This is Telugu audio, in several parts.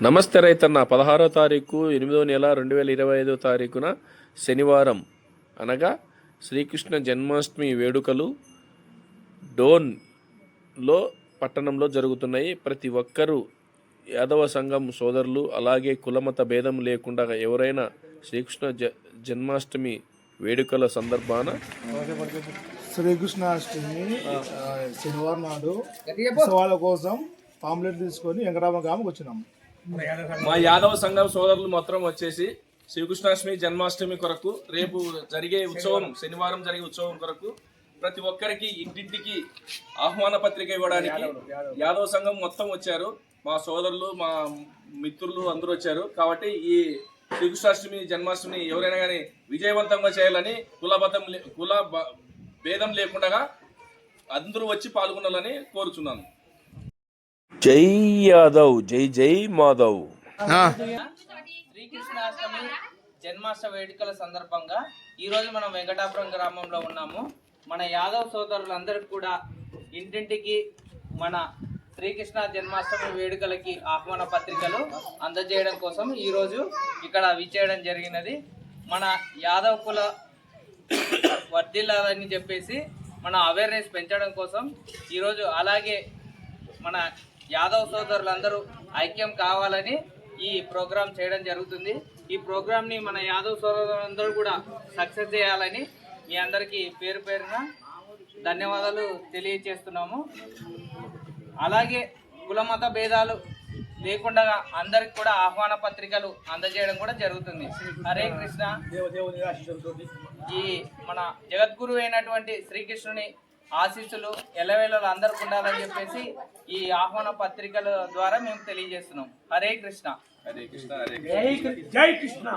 నమస్తే రైతన్న. పదహారో తారీఖు ఎనిమిదో నెల రెండు వేల ఇరవై ఐదో తారీఖున శనివారం అనగా శ్రీకృష్ణ జన్మాష్టమి వేడుకలు డోన్లో పట్టణంలో జరుగుతున్నాయి. ప్రతి ఒక్కరూ యాదవ సంఘం సోదరులు అలాగే కులమత భేదం లేకుండా ఎవరైనా శ్రీకృష్ణ జ జన్మాష్టమి వేడుకల సందర్భాన శ్రీకృష్ణాష్టమి శనివారం నాడు ఉత్సవాల కోసం పాంప్లెట్ తీసుకొని వెంకటామ గ్రామకు వచ్చినాము మా యాదవ సంఘం సోదరులు మొత్తం వచ్చేసి శ్రీకృష్ణాష్టమి జన్మాష్టమి కొరకు రేపు జరిగే ఉత్సవం శనివారం జరిగే ఉత్సవం కొరకు ప్రతి ఒక్కరికి ఇంటింటికి ఆహ్వాన పత్రిక ఇవ్వడానికి యాదవ సంఘం మొత్తం వచ్చారు. మా సోదరులు మా మిత్రులు అందరూ వచ్చారు. కాబట్టి ఈ శ్రీకృష్ణాష్టమి జన్మాష్టమి ఎవరైనా కానీ విజయవంతంగా చేయాలని కులబద్ధం లే- కుల భేదం లేకుండా అందరూ వచ్చి పాల్గొనాలని కోరుచున్నాను. జై యాదవ్ జై జై మాధవ్. శ్రీకృష్ణాష్టమి జన్మాష్టమి వేడుకల సందర్భంగా ఈరోజు మనం వెంకటాపురం గ్రామంలో ఉన్నాము. మన యాదవ్ సోదరులందరికీ కూడా ఇంటింటికి మన శ్రీకృష్ణ జన్మాష్టమి వేడుకలకి ఆహ్వాన పత్రికలు అందజేయడం కోసం ఈరోజు ఇక్కడ విచ్చేయడం జరిగినది. మన యాదవ్ కుల వర్ధిల్లాలని చెప్పేసి మన అవేర్నెస్ పెంచడం కోసం ఈరోజు అలాగే మన యాదవ్ సోదరులందరూ ఐక్యం కావాలని ఈ ప్రోగ్రాం చేయడం జరుగుతుంది. ఈ ప్రోగ్రాంని మన యాదవ్ సోదరులందరూ కూడా సక్సెస్ చేయాలని మీ అందరికీ పేరు పేరున ధన్యవాదాలు తెలియజేస్తున్నాము అలాగే కులమత భేదాలు లేకుండా అందరికి కూడా ఆహ్వాన పత్రికలు అందజేయడం కూడా జరుగుతుంది. హరే కృష్ణ. ఈ మన జగద్గురు అయినటువంటి శ్రీకృష్ణుని ఆశీస్సులు ఎల్లవేళలు అందరికి ఉండాలని చెప్పేసి ఈ ఆహ్వాన పత్రికల ద్వారా మేము తెలియజేస్తున్నాం. హరే కృష్ణ. హరే కృష్ణ హరే జై కృష్ణ.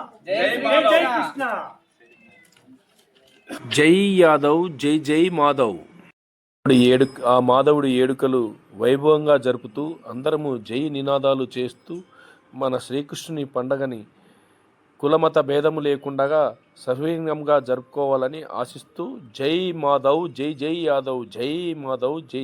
జై యాదవ్ జై జై మాధవ్. ఏడు ఆ మాధవుడి ఏడుకలు వైభవంగా జరుపుతూ అందరము జై నినాదాలు చేస్తూ మన శ్రీకృష్ణుని పండగని కులమత భేదము లేకుండా సవినంగా జరుపుకోవాలని ఆశిస్తూ జై మాధవ్ జై జై యాదవ్ జై మాధవ్ జై జై